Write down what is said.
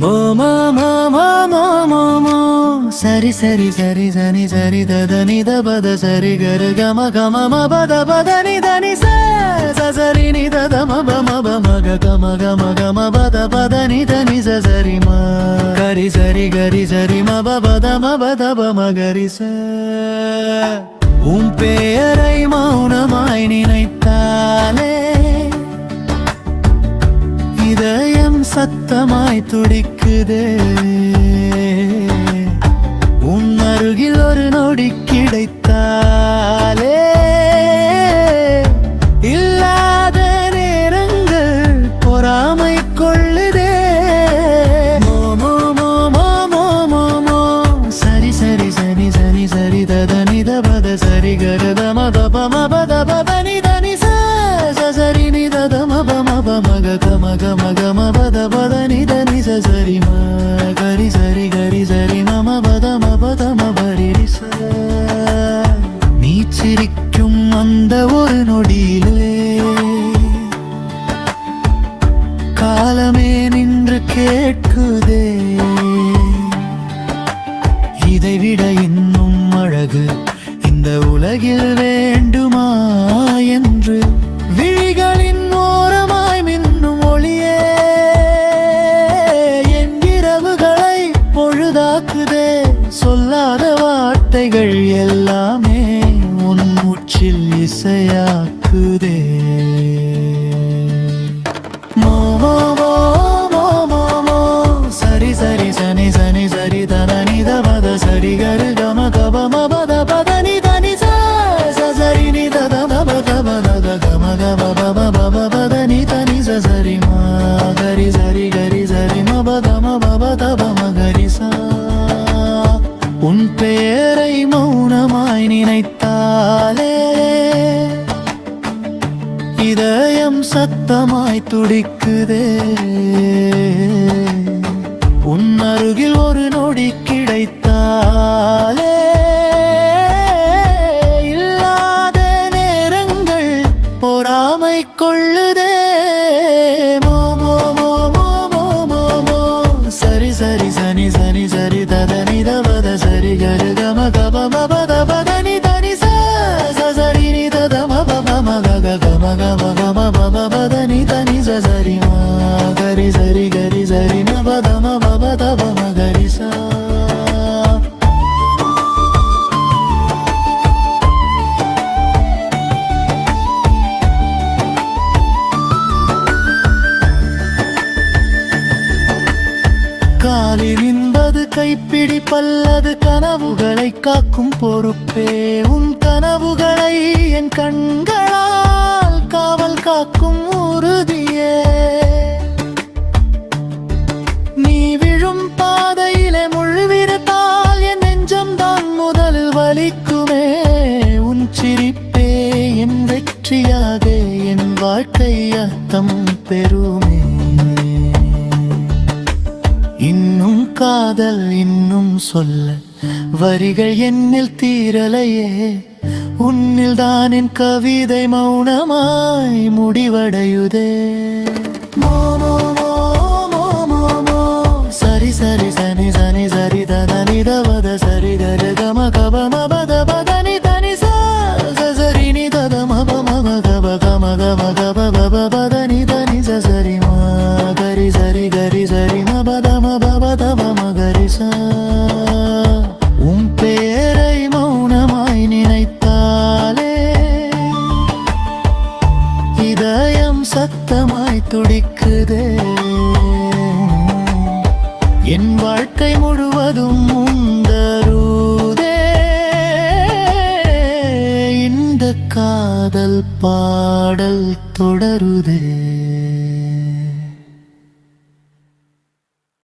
மோ மோ மோ மோ மோ மோ மோ சரி சரி சரி சனி சரி தத நித பத சரி கரு கம கம ம பத பத நித நி ச ச சரி நி தத ம ப ம ப ம க கம கம கம பத பத நித நி ச சரி ம கரி சரி கரி சரி ம ப பத ம பத ப ம கரி ச உன் பெயரை மௌனமாய் நினைத்தாலே இதயம் சத்தமாய் துடிக்குதே. உன் அருகில் ஒரு நொடி கிடைத்தாலே சரி ம கரி சரி கரி சரி மம பதம பதம பத பரி நீ சிரிக்கும் அந்த ஒரு நொடியிலே காலமே நின்று கேட்குதே. இதைவிட இன்னும் அழகு இந்த உலகில் வேண்டுமா என்று இசையாக்குதே மோ மோ மோ மோ மோ மோ சரி சரி சனி சனி சரி தத நித பத சரி கரு கம கப ம பத பத நி ச ச சரி நி தத ம பத பத கம கப பப பப பத நித நி ச சரி கரி சரி கரி சரி ம பத ம பப தப ம கரி ச உன் பேரை மௌனமாய் நினைத்தாலே சத்தமாய் துடிக்குதே. உன் அருகில் ஒரு நொடி கிடைத்தாலே இல்லாத நேரங்கள் பொறாமை கொள்ளுதே. சரி ம கரி சரி கரி சரி. ம பத ம ப ப த ப ம கரி ச. காலில் என்பது கைப்பிடி பல்லது கனவுகளை காக்கும் பொறுப்பே. உன் கனவுகளை என் கண்களால் சிரிப்பே என் வெற்றியாக என் வாழ்க்கை அர்த்தம் பெறுமே. இன்னும் காதல் இன்னும் சொல்ல வரிகள் என்னில் தீரலையே. உன்னில் தான் என் கவிதை மௌனமாய் முடிவடையுதே. மோ, மோ, சரி சரி சனி சனி சரி தத நிதவத சரி தரி. பத நி தனி சரி ம கரி சரி கரி சரி ம பத ம பப தப ம கரி ச. உன் பெயரை மௌனமாய் நினைத்தாலே இதயம் சத்தமாய் துடிக்குதே. என் வாழ்க்கை முழுவதும் உன் இந்த காதல் பாடல் தொடருதே.